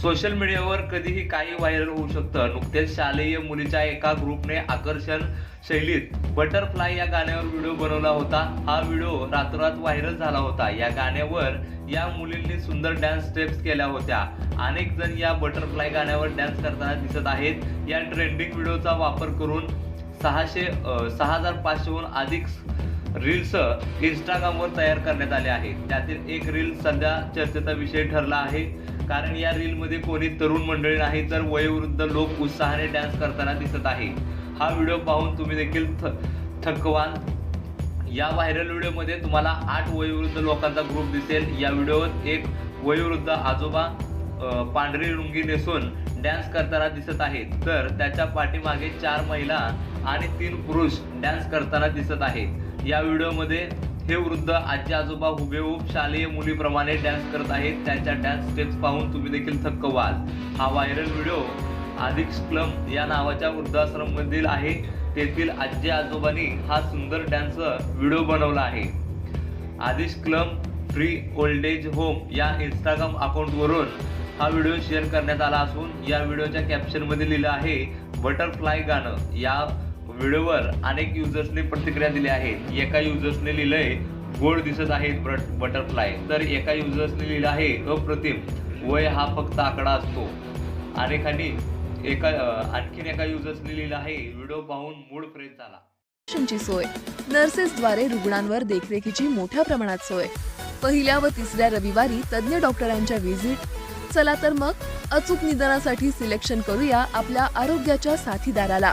Social मीडियावर कधीही काही व्हायरल होऊ शकतं. नुकतेच शालेय मुलीच्या एका ग्रुपने आकर्षण शैलीत बटरफ्लाय या गाण्यावर व्हिडिओ बनवला होता. हा व्हिडिओ रातोरात व्हायरल झाला होता. या गाण्यावर या मुलींनी सुंदर डान्स स्टेप्स केल्या होत्या. अनेक जण या बटरफ्लाय गाण्यावर डान्स करताना दिसत आहेत. या ट्रेंडिंग व्हिडिओचा वापर करून सहाशे सहा हजार पाचशेहून अधिक रील्स इंस्टाग्रामवर तयार करण्यात आले आहेत. त्यातील एक रील सध्या चर्चेचा विषय ठरला आहे. कारण या रीलमध्ये कोणी तरुण मंडळी नाही तर वयोवृद्ध लोक उत्साहाने डान्स करताना दिसत आहे हा व्हिडिओ पाहून तुम्ही देखील थ थकवाल. या व्हायरल व्हिडिओमध्ये तुम्हाला आठ वयोवृद्ध लोकांचा ग्रुप दिसेल. या व्हिडिओत एक वयोवृद्ध आजोबा पांढरी लुंगी नेसून डॅन्स करताना दिसत आहेत. तर त्याच्या पाठीमागे चार महिला आणि तीन पुरुष डॅन्स करताना दिसत आहेत. या व्हिडिओमध्ये हे वृद्ध आजी आजोबा हुबेहूब शालेय मुलीप्रमाणे डॅन्स करत आहेत. त्यांच्या डान्स स्टेप्स पाहून तुम्ही देखील थक्क व्हाल. हा व्हायरल व्हिडिओ आदिक क्लम या नावाच्या वृद्धाश्रममधील आहे. तेथील आजी आजोबांनी हा सुंदर डॅन्स व्हिडिओ बनवला आहे. आदिश क्लम फ्री ओल्ड एज होम या इंस्टाग्राम अकाउंटवरून हा व्हिडिओ शेअर करण्यात आला असून या व्हिडिओच्या कॅप्शनमध्ये लिहिलं आहे बटरफ्लाय गाणं. या व्हिडिओवर अनेक युजर्सने प्रतिक्रिया दिल्या आहेत एका युजर्सने लिहिलंय गोड दिसत आहेत बटरफ्लाय. तर एका युजर्सने लिहिलं आहे अप्रतिम वय हा फक्त आकडा असतो. अनेकांनी एका आणखीन एका युजर्सने लिहिलं आहे व्हिडिओ पाहून मूड फ्रेश झाला. सोय. नर्सेसद्वारे रुग्णांवर देखरेखीची मोठ्या प्रमाणात सोय. पहिल्या व तिसऱ्या रविवारी तज्ज्ञ डॉक्टरांच्या व्हिजिट. चला तर मग अचूक निदानासाठी सिलेक्शन करूया आपल्या आरोग्याच्या साथीदाराला.